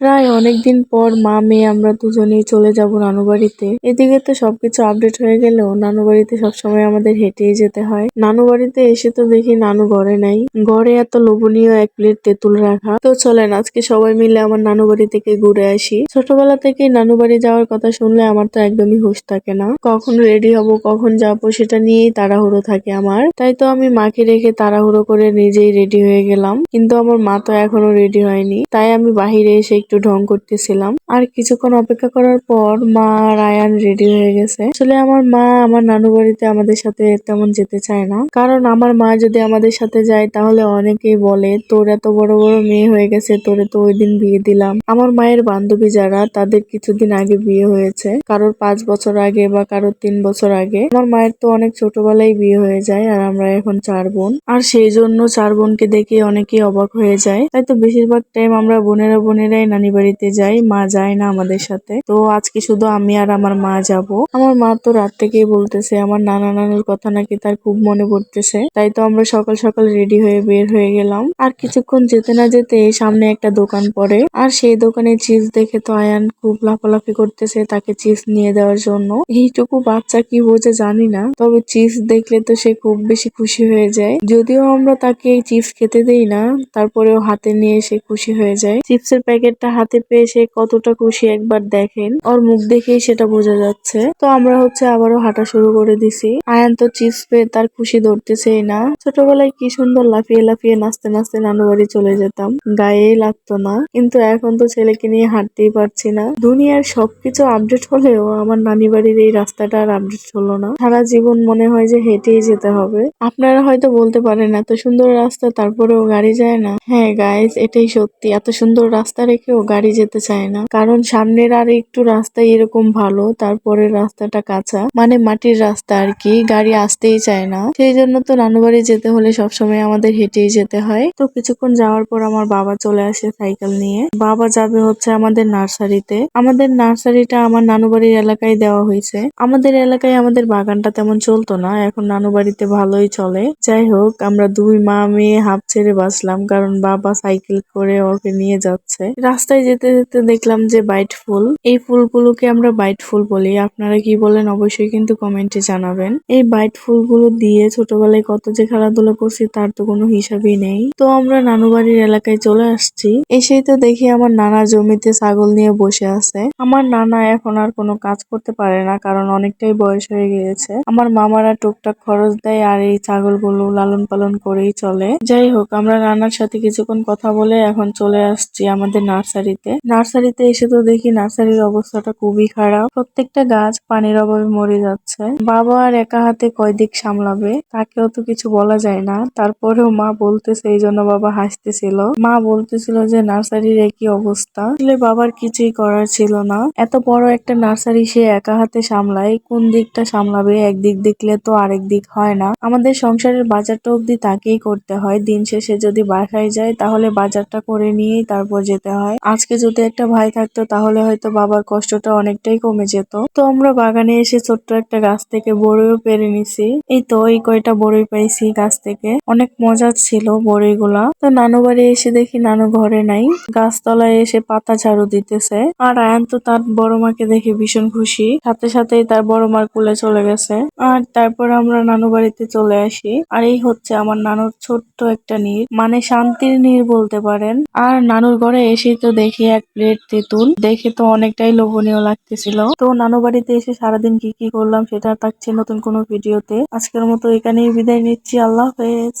প্রায় অনেকদিন পর মা, মেয়ে আমরা দুজনেই চলে যাব নানু বাড়িতে এদিকে তো সবকিছু আপডেট হয়ে গেলেও নানু বাড়িতে সবসময় আমাদের হেঁটেই যেতে হয়। নানু বাড়িতে এসে তো দেখি নানু ঘরে নাই। ঘরে এত লোভনীয় এক প্লেট তেঁতুল রাখা। তো চলেন, আজকে সবাই মিলে আমার নানু বাড়ি থেকে ঘুরে আসি। ছোটবেলা থেকে নানু বাড়ি যাওয়ার কথা শুনলে আমার তো একদমই হুশ থাকে না। কখন রেডি হব, কখন যাব সেটা নিয়েই তাড়াহুড়ো থাকে আমার। তাই তো আমি মাকে রেখে তাড়াহুড়ো করে নিজেই রেডি হয়ে গেলাম। কিন্তু আমার মা তো এখনও রেডি হয়নি। তাই আমি বাহিরে এসে একটু ঢং করতেছিলাম। আর কিছুক্ষণ অপেক্ষা করার পর মা আর আয়ান রেডি হয়ে গেছে। আসলে আমার মা আমার নানু বাড়িতে আমাদের সাথে তেমন যেতে চায় না। কারণ আমার মা যদি আমাদের সাথে যায়, তাহলে অনেকেই বলে, তোর এত বড় বড় মেয়ে হয়ে গেছে, তোরে তো ওই দিন বিয়ে দিলাম। আমার মায়ের বান্ধবী যারা, তাদের কিছুদিন আগে বিয়ে হয়েছে। কারোর পাঁচ বছর আগে বা কারোর তিন বছর আগে। আমার মায়ের তো অনেক ছোটবেলায় বিয়ে হয়ে যায়, আর আমরা এখন চার বোন। আর সেই জন্য চার বোনকে দেখে অনেকেই অবাক হয়ে যায়। তাই তো বেশিরভাগ টাইম আমরা বোনেরা বোনেরাই নানি বাড়িতে যাই, মা যায় না আমাদের সাথে। তো আজকে শুধু আমি আর আমার মা যাব। আমার মা তো রাত থেকেই বলতেছে, আমার নানা নানুর কথা নাকি তার খুব মনে পড়তেছে। তাই তো আমরা সকাল সকাল রেডি হয়ে বের হয়ে গেলাম। আর কিছুক্ষণ যেতে না যেতে সামনে একটা দোকান পড়ে। আর সেই দোকানে চিপস দেখে তো আয়ান খুব লাফালাফি করতেছে তাকে চিপস নিয়ে দেওয়ার জন্য। এইটুকু বাচ্চা কি বোঝে জানি না, তবে চিপস দেখলে তো সে খুব বেশি খুশি হয়ে যায়। যদিও আমরা তাকে চিপস খেতে দেই না, তারপরেও হাতে নিয়ে সে খুশি হয়ে যায়। চিপসের প্যাকেটটা হাতে পেয়ে সে কতটা খুশি একবার দেখেন। ওর মুখ দেখেই সেটা বোঝা যাচ্ছে। তো আমরা হচ্ছে আবারও হাঁটা শুরু করে দিছি। আয়ান তো চিপস পেয়ে তার খুশি ধরতেছেই না। ছোটবেলায় কি সুন্দর লাফিয়ে লাফিয়ে নাচতে নাচতে নানু বাড়ি চলে যেতাম। গায়েই লাগতো না। কিন্তু এখন তো ছেলেকে নিয়ে হাঁটতেই পারছি না। দুনিয়ার সবকিছু আপডেট হলেও আমার নানি বাড়ির এই রাস্তাটা আর আপডেট হলো না। সারা জীবন মনে হয় যে হেঁটেই যেতে হবে। আপনারা হয়তো বলতে পারেন, এত সুন্দর রাস্তা, তারপরেও গাড়ি যায় না? হ্যাঁ গাইজ এটাই সত্যি। এত সুন্দর রাস্তা রেখেও গাড়ি যেতে চায় না। কারণ সামনের আর একটু রাস্তা এরকম ভালো তারপরে রাস্তাটা কাঁচা। মানে মাটির রাস্তা আর কি, গাড়ি আসতেই চায় না। সেই জন্য তো নানু বাড়ি যেতে হলে সবসময় আমাদের হেঁটেই যেতে হয়। তো কিছুক্ষণ যাওয়ার পর আমার বাবা চলে আসে সাইকেল নিয়ে। বাবা যাবে হচ্ছে আমাদের নার্সারিতে। আমাদের নার্সারিটা আমার নানু বাড়ির এলাকায় দেওয়া হয়েছে। আমাদের এলাকায় আমাদের বাগানটা তেমন চলতো না, এখন নানু বাড়িতে ভালোই চলে। যাই হোক, আমরা দুই মা মেয়ে হাফ ছেড়ে বাসলাম কারণ বাবা সাইকেল করে ওকে নিয়ে যাচ্ছে। রাস্তায় যেতে যেতে দেখলাম যে বাইট ফুল। এই ফুলগুলোকে আমরা বাইট ফুল বলি। আপনারা কি বলেন অবশ্যই কিন্তু কমেন্টে জানাবেন। এই বাইট ফুলগুলো দিয়ে ছোটবেলায় কত যে খেলাধুলা করছি, তার তো কোনো হিসাবই নেই। তো আমরা নানু বাড়ির এলাকায় চলে আসছি। এসেই তো দেখি আমার নানা জমিতে ছাগল নিয়ে বসে আছে। আমার নানা এখন আর কোনো কাজ করতে পারে না, কারণ অনেকটাই বয়স হয়ে গিয়েছে। আমার মামারা টুকটাক খরচ দেয় আর এই ছাগলগুলো লালন পালন করেই চলে। যাই হোক, আমরা নানার সাথে কিছুক্ষণ কথা বলে এখন চলে আসছি আমাদের নার্সারিতে। নার্সারিতে এসে তো দেখি নার্সারির অবস্থাটা খুবই খারাপ। প্রত্যেকটা গাছ পানির অভাবে মরে যাচ্ছে। বাবা আর একা হাতে কয়দিক সামলাবে, তাকেও তো কিছু বলা যায় না। তারপরেও মা বলতেছে, এই জন্য বাবা হাসতেছিল। মা বলতেছিল যে, নার্সারির একই অবস্থা। আসলে বাবার কিছুই করার ছিল না। এত বড় একটা নার্সারি সে একা হাতে সামলায়। কোন দিকটা সামলাবে, একদিক দেখলে তো আরেক দিক হয় না। আমাদের সংসারের বাজারটা অব্দি তাকেই করতে হয়। দিন শেষে যদি বাসায় যায়, তাহলে বাজারটা করে নিয়েই তারপর যেতে হয়। আজকে যদি একটা ভাই থাকতো, তাহলে হয়তো বাবার কষ্টটা অনেকটাই কমে যেত। তো আমরা বাগানে এসে ছোট্ট একটা গাছ থেকে বড়ইও পেরে নিছি। এই তো, এই কয়টা বড়ই পাইছি গাছ থেকে। অনেক মজার ছিল বড়ইগুলা। তো নানু বাড়ি এসে দেখি নানু ঘরে নাই। গাছতলায় এসে পাতা ঝাড়ু দিতেছে। আর আয়ান তো তার বড় মাকে দেখে ভীষণ খুশি। সাথে সাথেই তার বড় মার কুলে চলে গেছে। আর তারপর আমরা নানু বাড়িতে চলে আসি। আর এই হচ্ছে আমার নানুর ছোট্ট একটা নীর। মানে শান্তির নীর বলতে পারেন। আর নানুর ঘরে এসেই তো দেখি এক প্লেট তেঁতুল। দেখে তো অনেকটাই লোভনীয় লাগতেছিল। তো নানু বাড়িতে এসে সারাদিন কি কি করলাম সেটা থাকছে নতুন কোনো ভিডিওতে আজকের মতো এখানেই বিদায় নিচ্ছি। আল্লাহ হাফেজ।